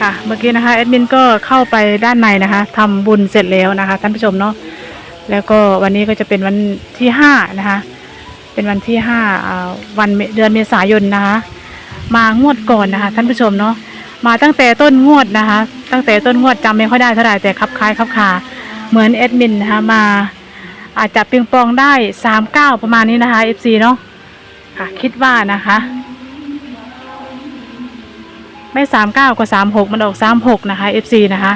ค่ะ เมื่อกี้นะคะแอดมินก็เข้าไปด้านในนะคะทำบุญเสร็จแล้วนะคะท่านผู้ชมเนาะแล้วก็วันนี้ก็จะเป็นวันที่ห้านะคะ เป็นวันที่ห้าวันเดือนเมษายนนะคะ มางวดก่อนนะคะ ท่านผู้ชมเนาะมาตั้งแต่ต้นงวดนะคะ ตั้งแต่ต้นงวดจำไม่ค่อยได้เท่าไหร่แต่คับคล้ายคับคาเหมือนแอดมินนะคะมาอาจจะปิงปองได้สามเก้าประมาณนี้นะคะ FC เนาะค่ะ คิดว่านะคะ ไม่สามเก้าก็สามหกมันออกสามหกนะคะ FC นะคะ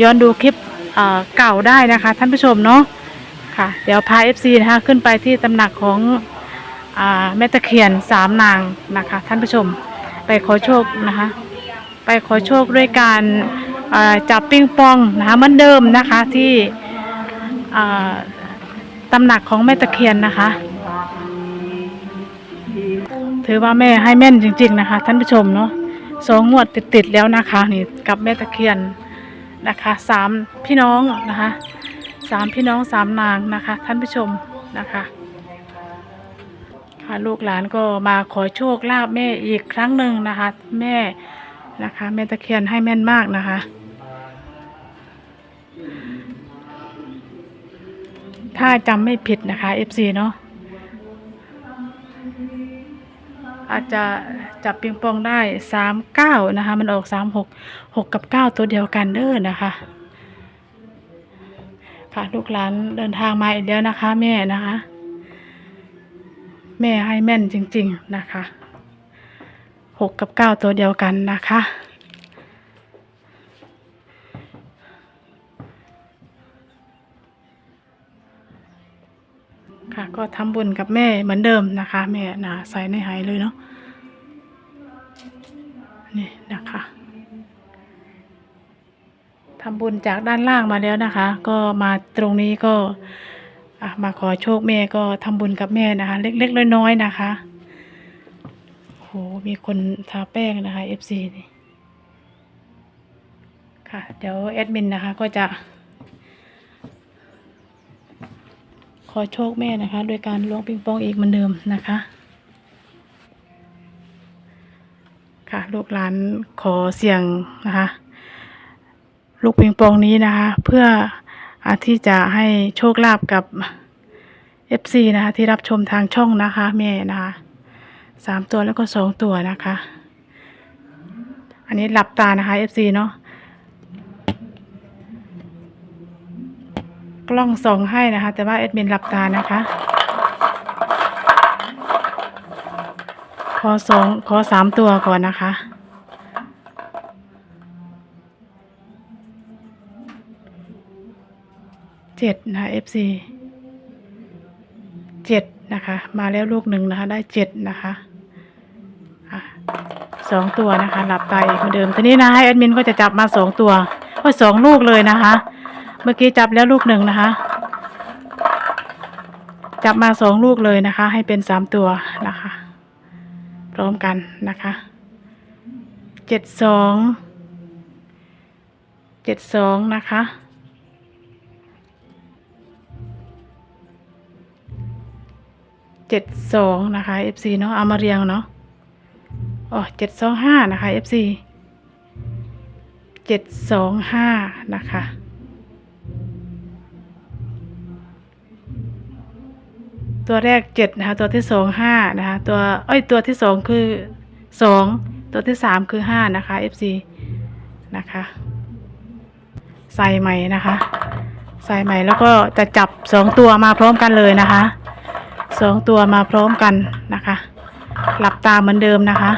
ย้อนดูคลิปเเก่าได้นะคะท่านผู้ชมเนาะค่ะ เดี๋ยวพา FC นะคะขึ้นไปที่ตำหนักของอแม่ตะเคียนสามนางนะคะ ท่านผู้ชมไปขอโชคนะคะ ไปขอโชคด้วยการาจับปิ้งปองนะคะเหมือนเดิมนะคะที่ตำหนักของแม่ตะเคียนนะคะ ถือว่าแม่ให้แม่นจริง ๆ นะคะ ท่านผู้ชมเนาะ สองงวดติดๆแล้วนะคะ นี่กับแม่ตะเคียนนะคะสามพี่น้องนะคะสามพี่น้องสามนางนะคะ ท่านผู้ชมนะคะค่ะลูกหลานก็มาขอโชคลาภแม่อีกครั้งหนึ่งนะคะ แม่นะคะ แม่ตะเคียนให้แม่นมากนะคะถ้าจำไม่ผิดนะคะ FC เนาะอาจจะ จับปิงปองได้สามเก้านะคะ มันออกสามหกหกกับเก้าตัวเดียวกันเด้อนะคะค่ะลูกหลานเดินทางมาอีกแล้วนะคะ แม่นะคะ แม่ให้แม่นจริง ๆนะคะหกกับเก้าตัวเดียวกันนะคะค่ะก็ทำบุญกับแม่เหมือนเดิมนะคะ แม่นะใส่ในหายเลยเนาะ บุญจากด้านล่างมาแล้วนะคะ ก็มาตรงนี้ก็มาขอโชคแม่ก็ทำบุญกับแม่นะคะ เล็กๆน้อยๆนะคะโหมีคนทาแป้งนะคะ FC นี่ค่ะ เดี๋ยวแอดมินนะคะก็จะ ขอโชคแม่นะคะ โดยการล้วงปิงปองอีกเหมือนเดิมนะคะ ค่ะ ลูกหลานขอเสียงนะคะ ลูกปิงปองนี้นะคะ เพื่ออที่จะให้โชคลาภกับ FC นะคะ ที่รับชมทางช่องนะคะแม่นะคะสามตัวแล้วก็สองตัวนะคะ อันนี้หลับตานะคะ FC เนาะกล้องส่องให้นะคะ แต่ว่าแอดมินหลับตานะคะขอสองขอสามตัวก่อนนะคะ เจ็ดนะคะ FC เจ็ดนะคะ มาแล้วลูกหนึ่งนะคะ ได้เจ็ดนะคะสองตัวนะคะ หลับตาอีกเหมือนเดิมทีนี้นะคะแอดมินก็จะจับมาสองตัวก็สองลูกเลยนะคะ เมื่อกี้จับแล้วลูกหนึ่งนะคะ จับมาสองลูกเลยนะคะ ให้เป็นสามตัวนะคะ พร้อมกันนะคะเจ็ดสองเจ็ดสองนะคะ เจ็ดสองนะคะ FC เนาะเอามาเรียงเนาะอ๋อเจ็ดสองห้านะคะ FC เจ็ดสองห้านะคะตัวแรกเจ็ดนะคะ ตัวที่สองห้านะคะ ตัวเอ้ยตัวที่สองคือสองตัวที่สามคือห้านะคะ FC นะคะ ใส่ใหม่นะคะ ใส่ใหม่แล้วก็จะจับสองตัวมาพร้อมกันเลยนะคะ สองตัวมาพร้อมกันนะคะ หลับตาเหมือนเดิมนะคะ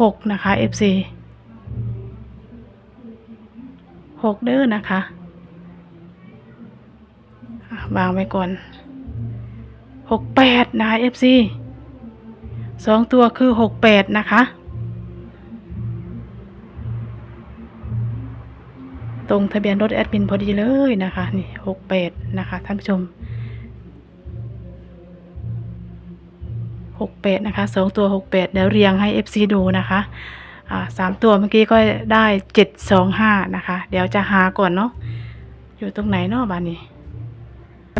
หกนะคะ FC หกเด้อนะคะวางไว้ก่อนหกแปดนะคะ FC สองตัวคือหกแปดนะคะ ตรงทะเบียนรถแอดมินพอดีเลยนะคะนี่หกแปดนะคะท่านผู้ชมหกแปดนะคะสองตัวหกแปดเดี๋ยวเรียงให้ FC ดูนะคะสามตัวเมื่อกี้ก็ได้เจ็ดสองห้านะคะ เดี๋ยวจะหาก่อนเนาะอยู่ตรงไหนเนาะบ้านนี้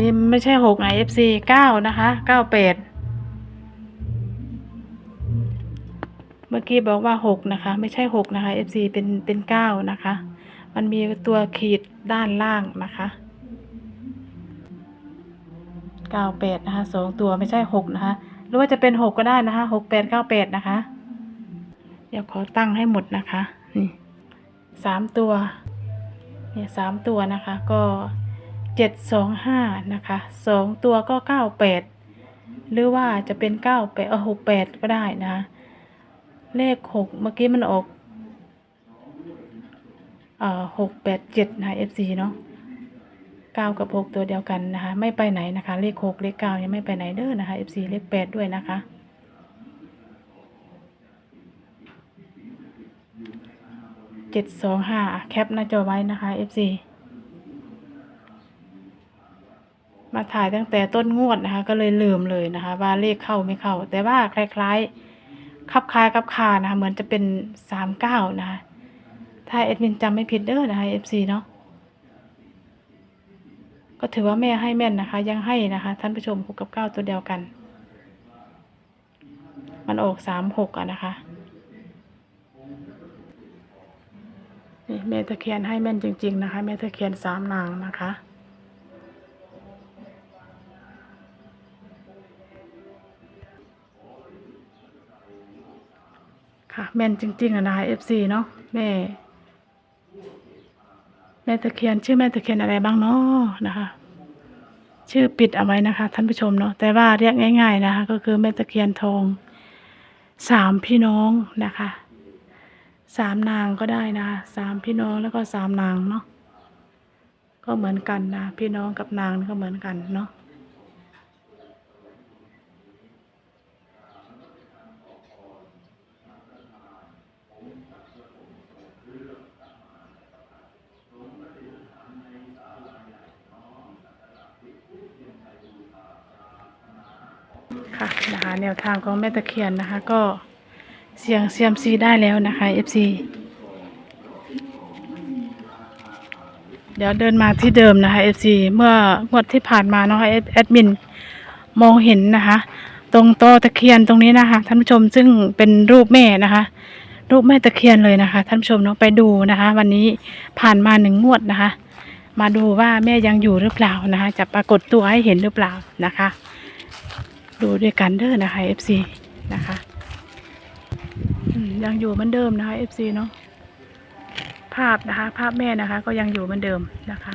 นี่ไม่ใช่หกไอ FC เก้านะคะเก้าแปดเมื่อกี้บอกว่าหกนะคะ ไม่ใช่หกนะคะ FC เป็นเป็นเก้านะคะ มันมีตัวขีดด้านล่างนะคะเก้าแปดนะคะสองตัวไม่ใช่หกนะคะ หรือว่าจะเป็นหกก็ได้นะคะหกแปดเก้าแปดนะคะ เดี๋ยวขอตั้งให้หมดนะคะนี่สามตัวเนี่ยสามตัวนะคะก็เจ็ดสองห้านะคะสองตัวก็เก้าแปดหรือว่าจะเป็นเก้าแปดเออหกแปดก็ได้นะคะเลขหกเมื่อกี้มันออก เอ่อหกแปดเจ็ดนะคะ FC เนาะเก้ากับหกตัวเดียวกันนะคะ ไม่ไปไหนนะคะ เลขหกเลขเก้ายังไม่ไปไหนเด้อนะคะ FC เลขแปดด้วยนะคะ เจ็ดสองห้าแคปหน้าจอไว้นะคะ FC มาถ่ายตั้งแต่ต้นงวดนะคะ ก็เลยลืมเลยนะคะ ว่าเลขเข้าไม่เข้า แต่ว่าคล้ายๆคับคล้ายคับคานะคะ เหมือนจะเป็นสามเก้านะคะ ถ้าเอดมินจำไม่ผิดเด้อนะคะ FC เนาะก็ถือว่าแม่ให้แม่นนะคะ ยังให้นะคะท่านผู้ชมหกกับเก้าตัวเดียวกัน มันออกสามหกอะนะคะนี่แม่ตะเคียนให้แม่นจริง ๆ นะคะ แม่ตะเคียนสามนางนะคะค่ะแม่นจริงๆอะนะคะ FC เนาะแม่ ม่ตะเคียนชื่อแม่ตะเคียนอะไรบ้างเนาะนะคะ ชื่อปิดเอาไว้นะคะ ท่านผู้ชมเนาะแต่ว่าเรียกง่าย ๆนะคะ ก็คือแม่ตะเคียนทองสามพี่น้องนะคะสามนางก็ได้นะคะสามพี่น้องแล้วก็สามนางเนาะก็เหมือนกันนะพี่น้องกับนางก็เหมือนกันเนาะ ค่ะนะคะแนวทางของแม่ตะเคียนนะคะ ก็เสียงเซียมซีได้แล้วนะคะ FC เดี๋ยวเดินมาที่เดิมนะคะ FC เมื่องวดที่ผ่านมาเนาะแอดแอดมินมองเห็นนะคะ ตรงโตอตะเคียนตรงนี้นะคะท่านผู้ชมซึ่งเป็นรูปแม่นะคะ รูปแม่ตะเคียนเลยนะคะ ท่านผู้ชมเนาะไปดูนะคะ วันนี้ผ่านมาหนึ่งงวดนะคะ มาดูว่าแม่ยังอยู่หรือเปล่านะคะ จะปรากฏตัวให้เห็นหรือเปล่านะคะ ดูด้วยกันเด้อนะคะ FC นะคะยังอยู่เหมือนเดิมนะคะ FC เนาะภาพนะคะ ภาพแม่นะคะ ก็ยังอยู่เหมือนเดิมนะคะ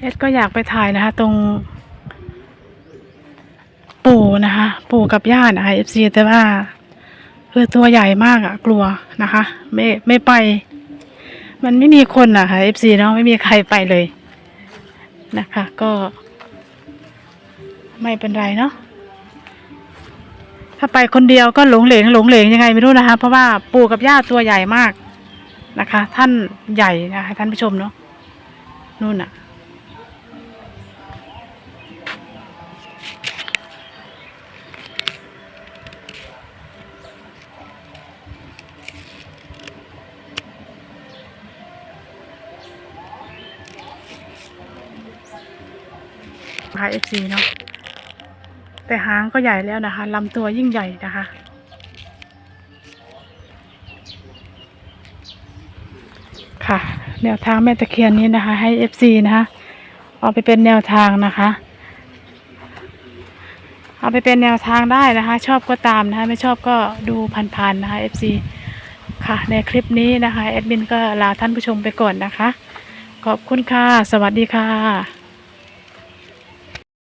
เอ็ดก็อยากไปถ่ายนะคะ ตรง ปู่นะคะ ปู่กับย่านะคะ FC แต่ว่า คือตัวใหญ่มากอะกลัวนะคะ ไม่ไม่ไป มันไม่มีคนอะค่ะ FC เนาะไม่มีใครไปเลยนะคะ ก็ ไม่เป็นไรเนาะถ้าไปคนเดียวก็หลงเหลงหลงเหลงยังไงไม่รู้นะคะ เพราะว่าปู่กับย่าตัวใหญ่มากนะคะ ท่านใหญ่นะคะท่านผู้ชมเนาะนู่นอะ นะคะ FC เนาะแต่หางก็ใหญ่แล้วนะคะลำตัวยิ่งใหญ่นะคะ ค่ะ แนวทางแม่ตะเคียนนี้นะคะ ให้ FC นะคะ เอาไปเป็นแนวทางนะคะ เอาไปเป็นแนวทางได้นะคะ ชอบก็ตามนะคะ ไม่ชอบก็ดูผ่านๆนะคะ FC ค่ะในคลิปนี้นะคะแอดมินก็ลาท่านผู้ชมไปก่อนนะคะ ขอบคุณค่ะ สวัสดีค่ะ